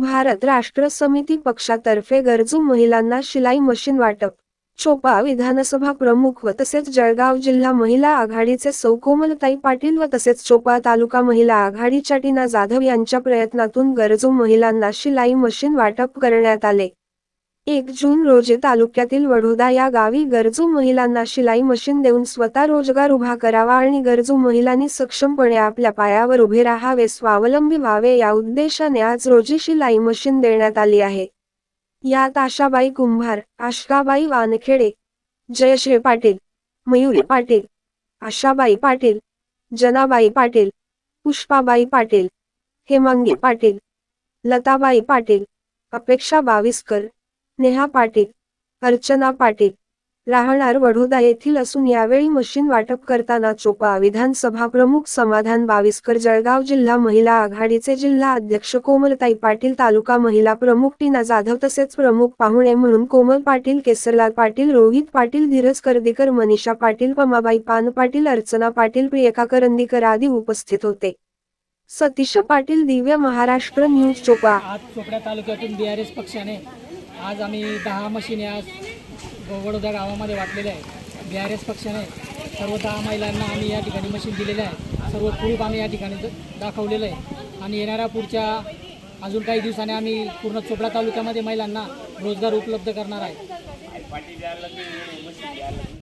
भारत राष्ट्र समिती पक्षातर्फे गरजू महिलांना शिलाई मशीन वाटप. चोपा विधानसभा प्रमुख व तसेच जळगाव जिल्हा महिला आघाडीचे सौ कोमलताई पाटील व तसेच चोपा तालुका महिला आघाडीच्या टीना जाधव यांच्या प्रयत्नातून गरजू महिलांना शिलाई मशीन वाटप करण्यात आले. एक जून रोजी तालुक्यातील वडोदा या गावी गरजू महिलांना शिलाई मशीन देऊन स्वतः रोजगार उभा करावा आणि गरजू महिलांनी सक्षमपणे आपल्या पायावर उभे राहावे स्वावलंबी व्हावे या उद्देशाने आज रोजी शिलाई मशीन देण्यात आली आहे. यात आशाबाई कुंभार आशकाबाई वानखेडे जयश्री पाटील मयुरी पाटील आशाबाई पाटील जनाबाई पाटील पुष्पाबाई पाटील हेमांगी पाटील लताबाई पाटील अपेक्षा बाविस्कर नेहा पाटील अर्चना पाटील राहणार वडोदा येथील असून यावेळी मशीन वाटप करताना चोपा विधानसभा प्रमुख समाधान बाविस्कर जळगाव जिल्हा महिला आघाडीचे जिल्हा अध्यक्ष कोमलताई पाटील तालुका महिला प्रमुख टीना जाधव तसेच प्रमुख पाहुणे म्हणून कोमल पाटील केसरलाल पाटील रोहित पाटील धीरज करदीकर मनीषा पाटील पमाबाई पान पाटील अर्चना पाटील प्रियका करंदीकर आदी उपस्थित होते. सतीश पाटील दिव्य महाराष्ट्र न्यूज चोपा. आज चोपड्या तालुक्यातून बी पक्षाने आज आम्ही दहा मशीने आज वडोदा गावामध्ये वाटलेल्या आहे बी आर एस पक्षाने सर्व दहा महिलांना आम्ही या ठिकाणी मशीन दिलेलं आहे सर्व प्रूफ आम्ही या ठिकाणी दाखवलेलं आहे. आणि येणाऱ्या पुढच्या अजून काही दिवसाने आम्ही पूर्ण चोपडा तालुक्यामध्ये महिलांना रोजगार उपलब्ध करणार आहे.